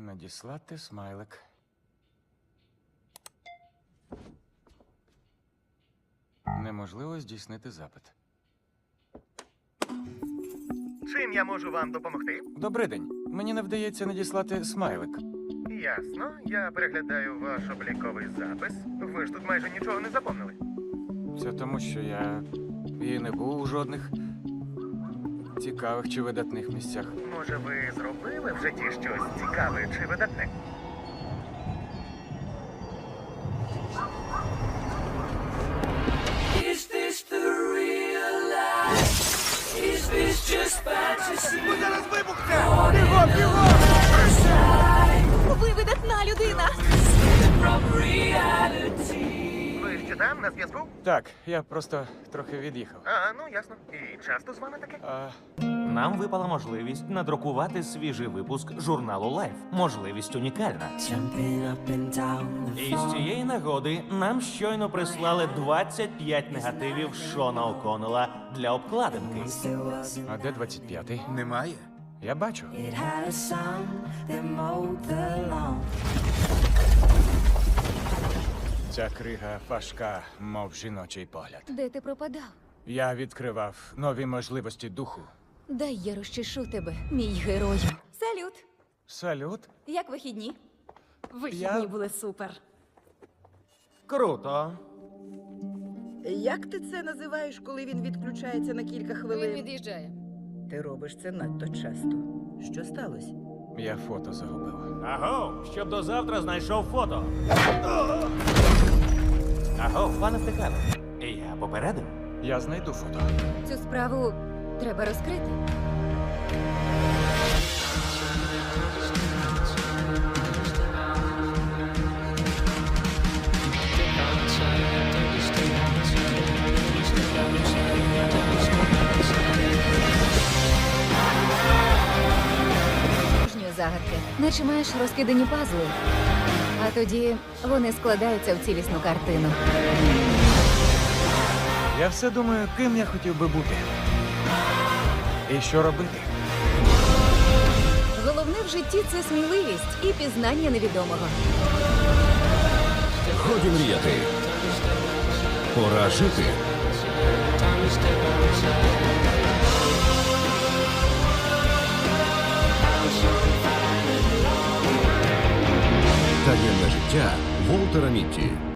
Надіслати смайлик. Неможливо здійснити запит. Чим я можу вам допомогти? Добрий день. Мені не вдається надіслати смайлик. Ясно, я переглядаю ваш обліковий запис. Ви ж тут майже нічого не заповнили. Це тому, що я і не був у жодних цікавих чи видатних місцях. Може, ви зробили в житті щось цікаве чи видатне? Is this the real life? Is this just fantasy? Ви там на зв'язку? Так, я просто трохи від'їхав. А, ну ясно. І часто з вами таке? А, Нам випала можливість надрукувати свіжий випуск журналу Life. Можливість унікальна. І з цієї нагоди нам щойно прислали 25 негативів Шона О'Коннелла для обкладинки. А де 25-й? Немає. Я бачу. Ця крига важка, мов жіночий погляд. Де ти пропадав? Я відкривав нові можливості духу. Дай я розчешу тебе, мій герою. Салют! Салют. Як вихідні? Вихідні Я- були супер. Круто. Як ти це називаєш, коли він відключається на кілька хвилин? Він від'їжджає. Ти робиш це надто часто. Що сталося? Я фото загубив. Аго, щоб до завтра знайшов фото. Аго, пане втекали. Я попередив. Я знайду фото. Цю справу треба розкрити. Загадки, наче маєш розкидані пазли. А тоді вони складаються в цілісну картину. Я все думаю, ким я хотів би бути. І що робити. Головне в житті це сміливість і пізнання невідомого. Годі мріяти. Пора жити. Таємне життя Волтера Мітті.